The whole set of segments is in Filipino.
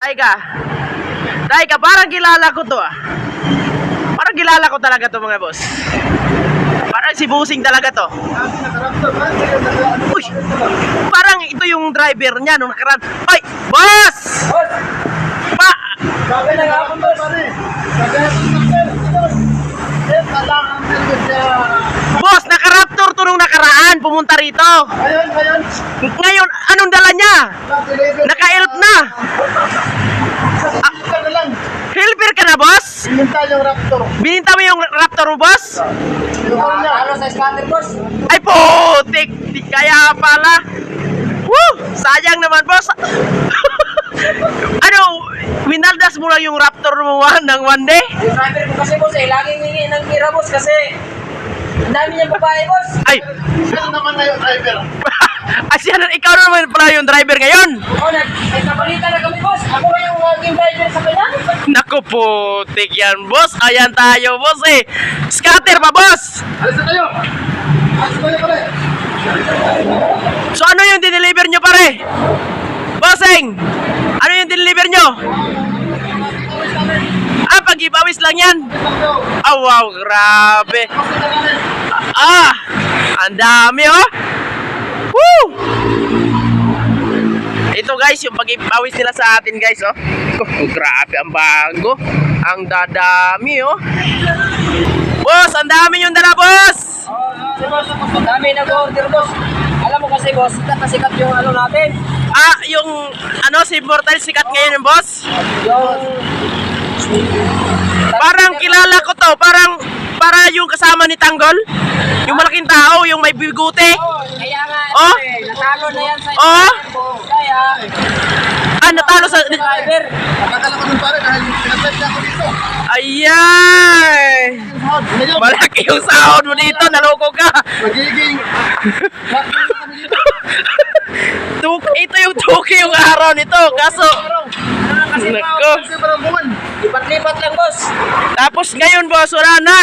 Taika. Taika, parang kilala ko to ah. Parang kilala ko talaga to mga boss. Parang si Busing talaga to. Uy! Parang ito yung driver niya nung nakaraan. Ay! Boss! Pa! Boss, naka-raptor to nung nakaraan. Pumunta rito. Ngayon, anong dala niya? Naka-elf na. Sa na lang. Helper ka na, Pininta yung raptor. Bininta mo yung raptor mo, boss? Yung niya. Ano sa scatter boss? Ay putik! Di kaya pala. Woo! Sayang naman, boss. ano, winaldas mo lang yung raptor mo one, ng one day? Yung driver ko kasi boss eh, laging hingi ng pira boss kasi ang dami niyang babae boss. Ay! Siya naman na yung driver. Asyan, ikaw na naman pala yung driver ngayon. Oo, nag may kabalita na kami boss. Ako na yung laging driver sa kanya. Naku putik yan, boss. Ayan tayo, boss eh. Scatter pa, boss. Alis na tayo. Alis na tayo, pare. So ano yung dineliver nyo, pare? Bossing! Ano yung dineliver nyo? Ah, pag-ibawis lang yan. Ah, wow, grabe. Ah, ang dami oh. Woo! Ito guys, yung pag-ipawis nila sa atin guys oh. Oh, grabe ang bago. Ang dadami oh. Boss, ang dami yung dala boss. Oo, boss. Ang dami nag-order boss. Alam mo kasi boss, sikat na sikat yung ano natin. Ah, yung ano si Immortal sikat ngayon yung boss. Yung... Parang kilala ko to, parang para yung kasama ni Tanggol. Yung malaking tao, yung may biguti. Oo, kaya nga, Oh? eh, natalo na yan sa Oh? Kaya, Ah, natalo sa... driver. Nakakala ko dun, pare, dahil pinatay niya ako dito. Ayan! Ngayon, Malaki yung sahod mo dito, naloko ka. magiging... Tuk, ito yung tuki yung araw nito, kaso... Ano kasi Nako. Lipat-lipat lang boss. Tapos ngayon, boss, wala na.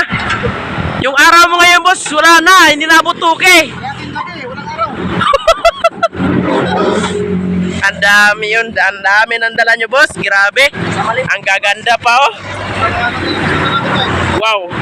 Yung araw mo ngayon, boss, wala na. Hindi na abot tuki. Yakin laki, walang araw. Ang dami yun, ang dami ng dala nyo, boss. Grabe. Ang gaganda pa, oh. Wow.